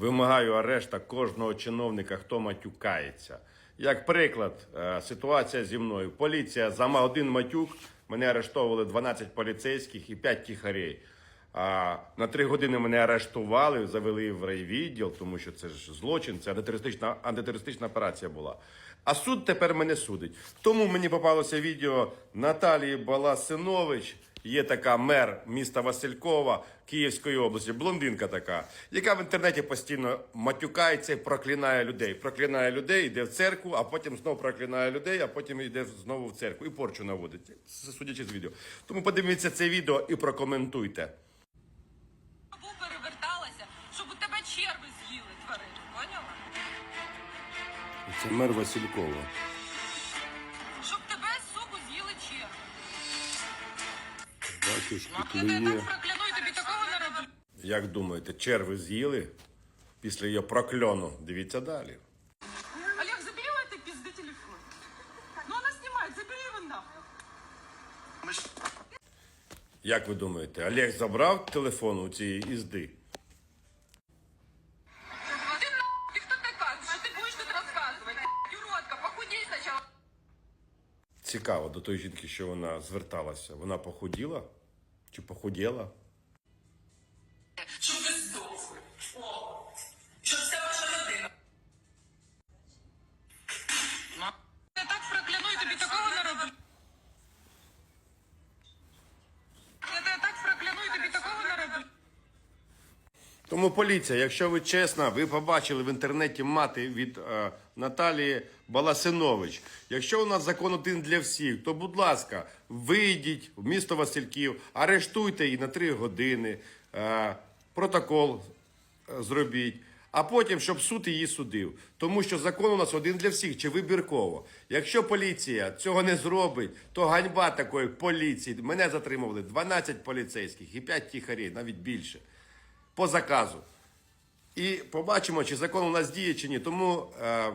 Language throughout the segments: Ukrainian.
Вимагаю арешта кожного чиновника, хто матюкається. Як приклад, е, ситуація зі мною. Поліція за один матюк мене арештовували 12 поліцейських і 5 тихарей. А на три години мене арештували, завели в райвідділ, тому що це ж злочин, це антитерористична, антитерористична операція була. А суд тепер мене судить. Тому мені попалося відео Наталії Баласинович. Є така мер міста Василькова Київської області, блондинка така, яка в інтернеті постійно матюкається і проклинає людей. Проклинає людей, йде в церкву, а потім знову проклинає людей, а потім йде знову в церкву і порчу наводить. Судячи з відео. Тому подивіться це відео і прокоментуйте. Або переверталася, щоб у тебе черви з'їли тварини, поняла? Це мер Василькова. не роблю. Як думаєте, черви з'їли після її прокльону? Дивіться далі. Олег, забери у этой пизды телефон. Ну она снимает, забери его нахуй. Як ви думаєте, Олег забрав телефон у цієї ізди? Ты нахуй, ты кто такая? Что ты будешь тут рассказывать? Юродка, похудей сначала. Цікаво до тої жінки, що вона зверталася. Вона похуділа? Чи похуділа? Тому поліція, якщо ви чесна, ви побачили в інтернеті мати від е, Наталії Баласинович. Якщо у нас закон один для всіх, то будь ласка, вийдіть в місто Васильків, арештуйте її на три години, е, протокол е, зробіть. А потім, щоб суд її судив. Тому що закон у нас один для всіх, чи вибірково. Якщо поліція цього не зробить, то ганьба такої поліції. Мене затримували 12 поліцейських і 5 тихарів, навіть більше по заказу. І побачимо, чи закон у нас діє, чи ні. Тому, е,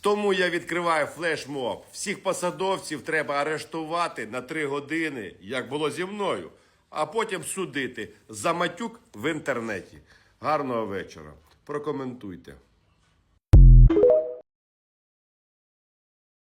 тому я відкриваю флешмоб. Всіх посадовців треба арештувати на три години, як було зі мною, а потім судити за матюк в інтернеті. Гарного вечора. Прокоментуйте.